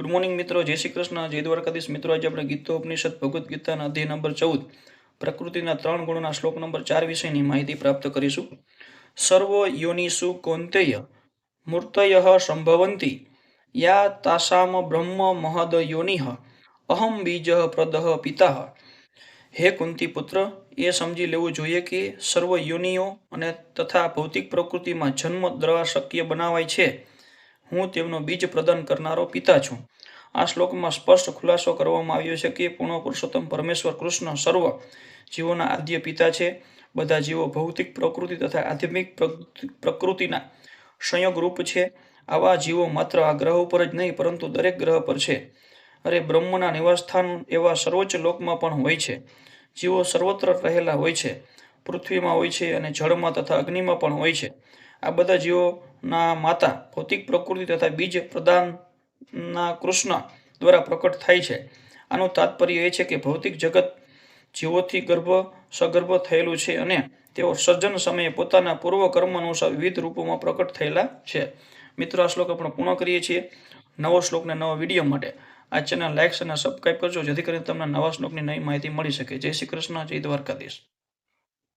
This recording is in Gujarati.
ગુડ મોર્નિંગ મિત્રો, જય શ્રી કૃષ્ણ. જય દ્વારકાધીશ મિત્રો, આજે આપણે ગીતો, ઉપનિષદ, ભગવદ્ ગીતાના અધ્યાય નંબર ચૌદ, પ્રકૃતિના ત્રણ ગુણોના શ્લોક નંબર ચાર વિષયની માહિતી પ્રાપ્ત કરીશું. સર્વ યોનિષુ કૌંતેય મૂર્તય સંભવંતી, યા તાસામ બ્રહ્મ મહદ યોનિહ અહમ બીજ પ્રદહ પિતા. હે કુંતી પુત્ર એ સમજી લેવું જોઈએ કે સર્વ યોનિઓ અને તથા ભૌતિક પ્રકૃતિમાં જન્મ દ્રવા શક્ય બનાવાય છે. હું તેમનો બીજ પ્રદાન કરનારો પિતા છું. આ શ્લોકમાં સ્પષ્ટ ખુલાસો કરવામાં આવ્યો છે કે પૂર્ણ પુરુષોત્તમ પરમેશ્વર કૃષ્ણ સર્વ જીવોના આદ્ય પિતા છે. બધા જીવો ભૌતિક પ્રકૃતિ તથા આધ્યાત્મિક પ્રકૃતિના સંયોગ રૂપ છે. આવા જીવો માત્ર આ ગ્રહ ઉપર જ નહીં, પરંતુ દરેક ગ્રહ પર છે. અરે, બ્રહ્મના નિવાસસ્થાન એવા સર્વોચ્ચ લોકમાં પણ હોય છે. જીવો સર્વત્ર રહેલા હોય છે. પૃથ્વીમાં હોય છે અને જળમાં તથા અગ્નિમાં પણ હોય છે. આ બધા જીવોના માતા ભૌતિક પ્રકૃતિ તથા બીજ પ્રદાનના કૃષ્ણ દ્વારા પ્રકટ થાય છે. આનું તાત્પર્ય એ છે કે ભૌતિક જગત જીવોથી ગર્ભ સગર્ભ થયેલું છે અને તેઓ સર્જન સમયે પોતાના પૂર્વ કર્મ અનુસાર વિવિધ રૂપોમાં પ્રકટ થયેલા છે. મિત્રો, આ શ્લોક આપણે પૂર્ણ કરીએ છીએ નવો શ્લોકને નવા વીડિયો માટે. આ ચેનલ લાઇક્સ અને સબસ્ક્રાઈબ કરજો, જેથી કરીને તમને નવા શ્લોકની નવી માહિતી મળી શકે. જય શ્રી કૃષ્ણ, જય દ્વારકાધીશ.